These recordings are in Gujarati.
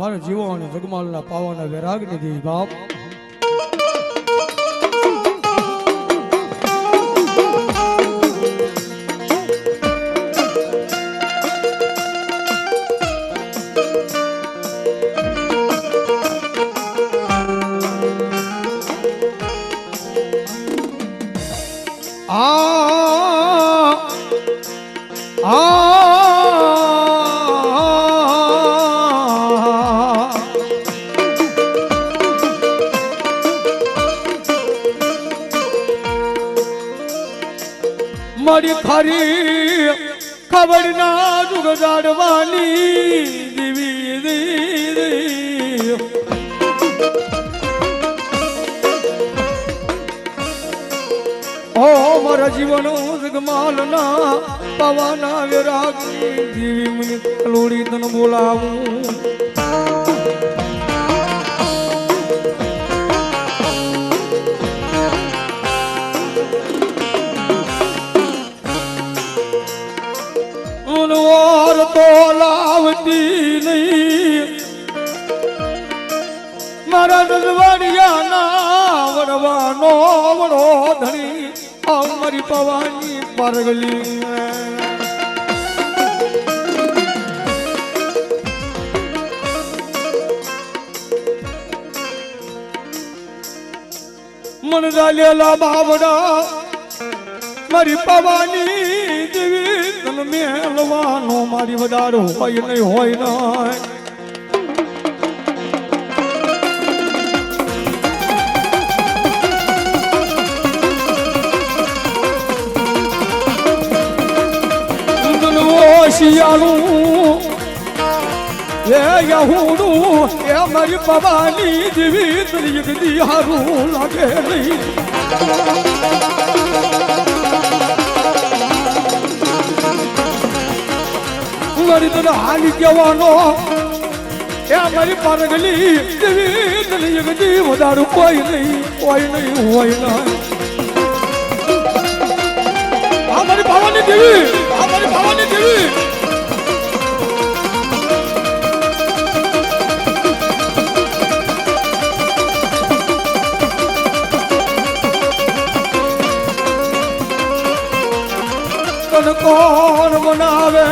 મારા જીવો અને જગમાલના પાવાના વૈરાગ નિધિ બાપ. ખબર ના જુગજાડવાની દીવી ઓ મારા જીવન જગમાલના પવાના વિરાગની દીવી મને લોડી તને બોલાવું. અમારી પવાની પરગલી. મન દાલેલા બાવડા, મારી પવાની દેવી તન મેલવાનો, મારી વધારો હોય નહીં હોય નહીં. શિયાળું એ યહૂનું એ મારી પવાની દેવી તરીકે હારું લાગે નહીં મારી તને હાલી કહેવાનો એ મારી પારગલી દેવી તરીકે વધારું કોઈ નહીં કોઈ નહીં હોય નહીં આ મારી ભવાની દેવી આ મારી ભવાની દેવી કોણ બનાવે?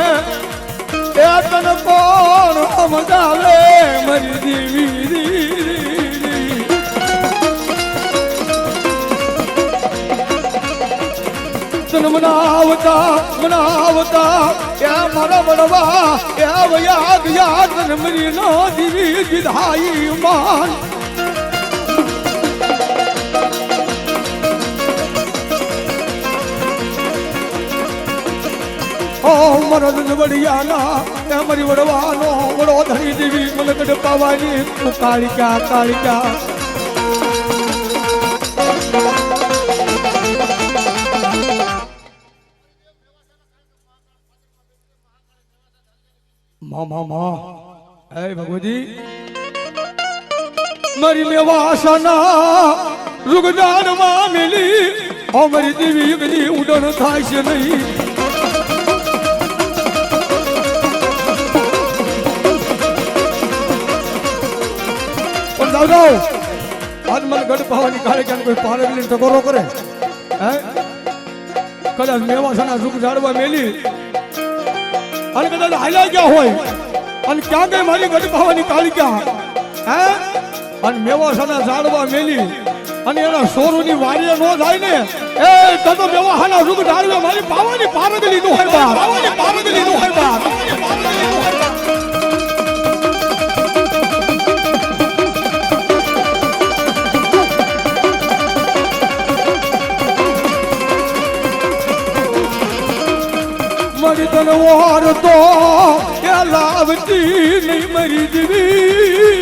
એ તન કોણ સમજાવે? મરી દીવી તન મનાવતા મનાવતા, એ મારા બળવા એ યાદ યાદ તન મરી નો દીવી વિધાઈ માન. ઓ મરદ વડિયાના એ મરી વડવાનો વડો દેવી મલકડ પાવાની તું કાળિકા. કાળિકા મા મા. હે ભગવતી. મારી મેવાસના રૂગદાનમાં મિલી ઓ મારી દેવી યુગની ઉડણ થાય છે નહીં. જાવ જાવ આજ મને ગઢ પાવાની કાળે ક્યાં કોઈ પારગલી ટકોરો કરે? હે? કદાચ મેવાસાના રૂગ ઝાડવા મેલી. અને કદાચ હાલ્યા ગયા હોય. અને ક્યાં ગઈ મારી ગઢ પાવાની ક્યાં હે? અને મેવાસાના ઝાડવા મેલી. અને એના સોરુની વારીએ નો જાય ને. એ તતો મેવાહાના રૂગ ઝાડવે મારી પાવાની પારગલી નો હોય બા પાવાની પારગલી નો હોય બા તન વાર તો એ લાવતી નહીં મરી દીવી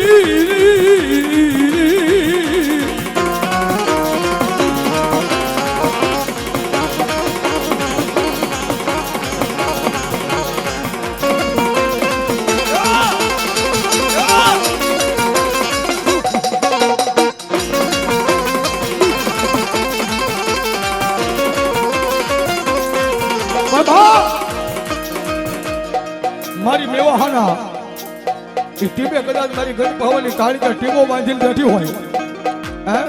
કદાચ મારી ઘર ભાવની કાળીકા ટીમો બાંધીને બેઠી હોય. હે?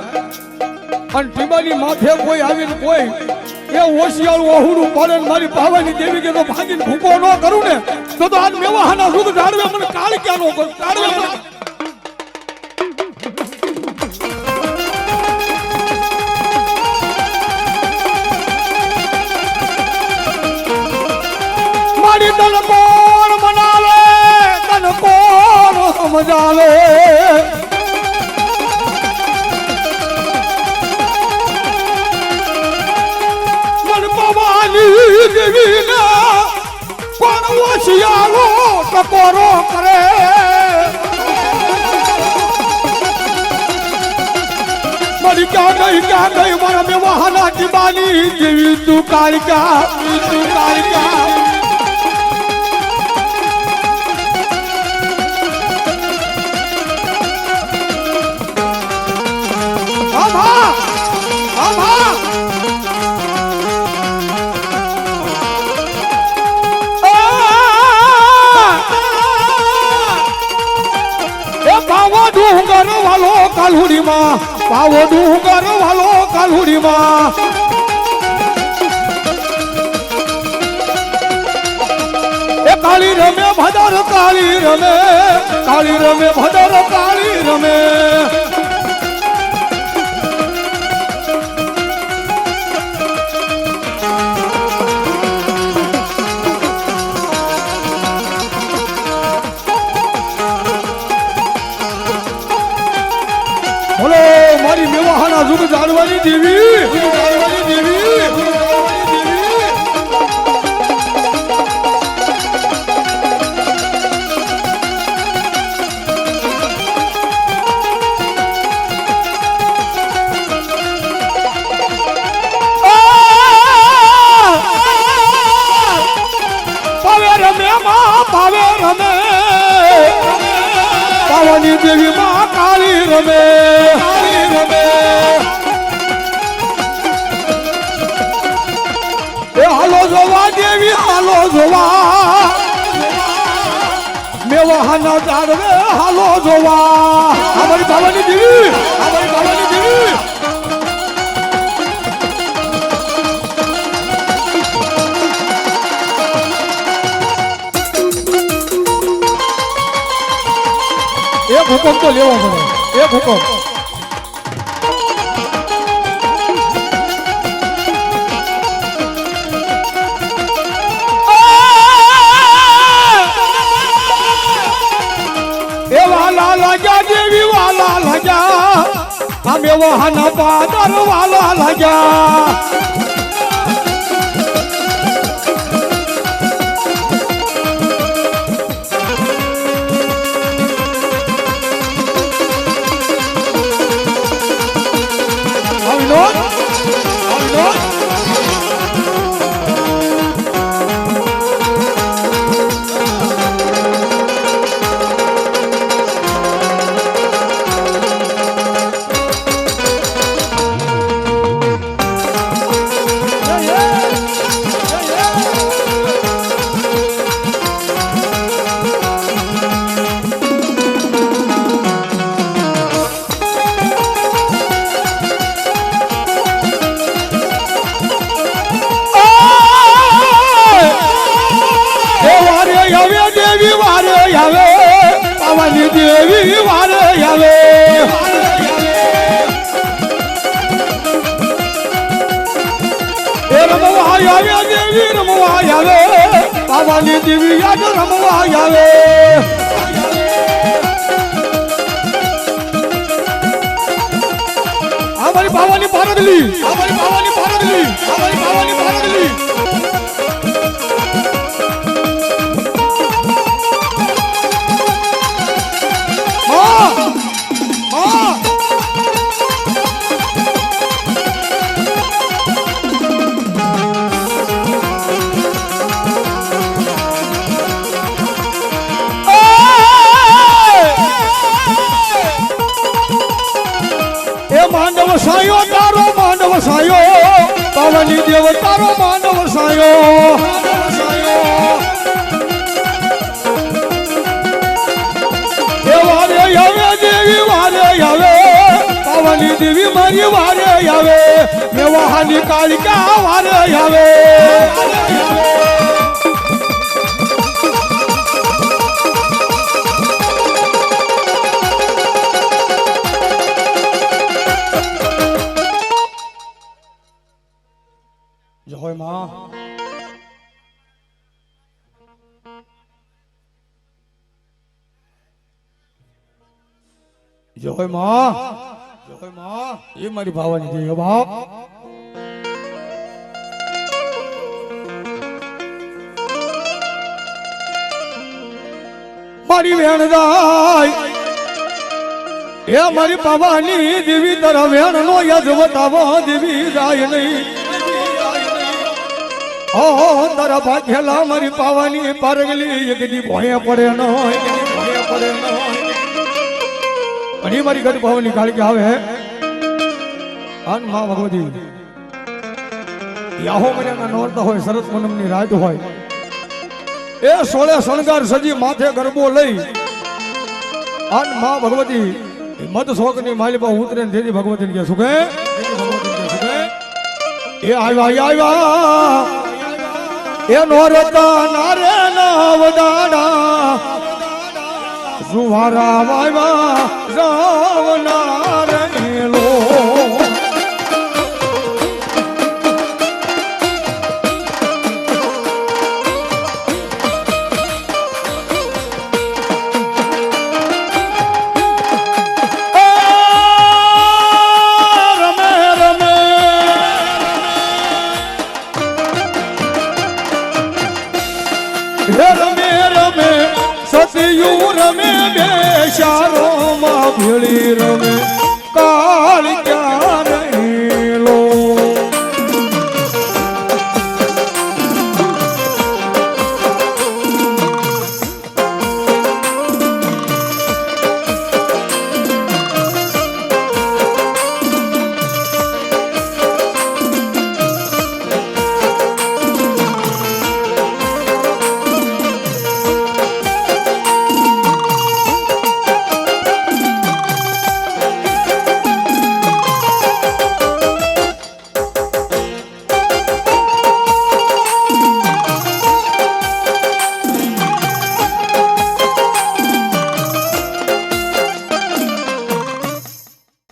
અને ટીમાની માથે કોઈ આવીને કોઈ એ ઓશિયાળું ઓહુડું પડે મારી પાવાની દેવી કે ભાગીને ભૂકો ન કરું ને, તો તો આજ મેવાહાના શુદ્ધ જાળવે મને કાળિકા નો કરું જાળવે સમજાવે મન પવાની દેવીને કોણ ઓછિયાળો ટકોરો કરે. મારી ક્યાં ગઈ ક્યાં ગઈ, મારા મેં વાહના ટીબાની દેવી તું કાળિકા તું કાળિકા કાલુડીમાં એ કાળી રમે ભદર કાળી રમે કાળી રમે ભદર કાળી રમે જુગ જાણવાની દેવી જાણવાની દેવી પાવે રમે કાળી રમે. દેવી હાલો જોવા. મેવાહાના જાડવે હાલો જોવા. અમારી બાવાની દેવી અમારી બાવાની દેવી. એક હુકમ તો લેવો પડે એક હુકમ અમે હન પાદર વાલા લાગ્યા. આવે. પાવાની દેવી યાદ રમવા આવે. અમારી પાવાની ભારતલી અમારી પાવાની ભારતલી અમારી પાવાની ભારતલી ભવાની દેવ તારો માનવ સાયો વારે આવે, દેવી વારે આવે. પાવાની દેવી મારી વારે આવે. મેવાહાની કાળિકા વારે આવે. જય માં જય માં જય માં એ મારી ભાવાની જય બાપ મારી વેણ જાય એ મારી પાવાની દેવી તરા વેણ નો યજ બતાવો દેવી જાય નહીં ઓ તારા ભાગ્યેલા મારી પાવાની પારગલી એક દી ભોય પડે ન હોય એક દી ભોંય પડે ન હોય ઘણી મારી ગઢ ભાવની કાળકી આવે અનમાં ભગવતી યાહો મર્યાના નોરતા હોય સરસ પૂનમની રાત હોય એ સોળે શણગાર સજી માથે ગરબો લઈ અનમાં ભગવતી મદ શોકની માલિબા ઉતરે ને દેવી ભગવતીને કે સુખે દેવી ભગવતીને કે સુખે એ આવ્યા એ આવ્યા એ નોરતા નારે નવદાડા જુવારા વાયવા રાવનાર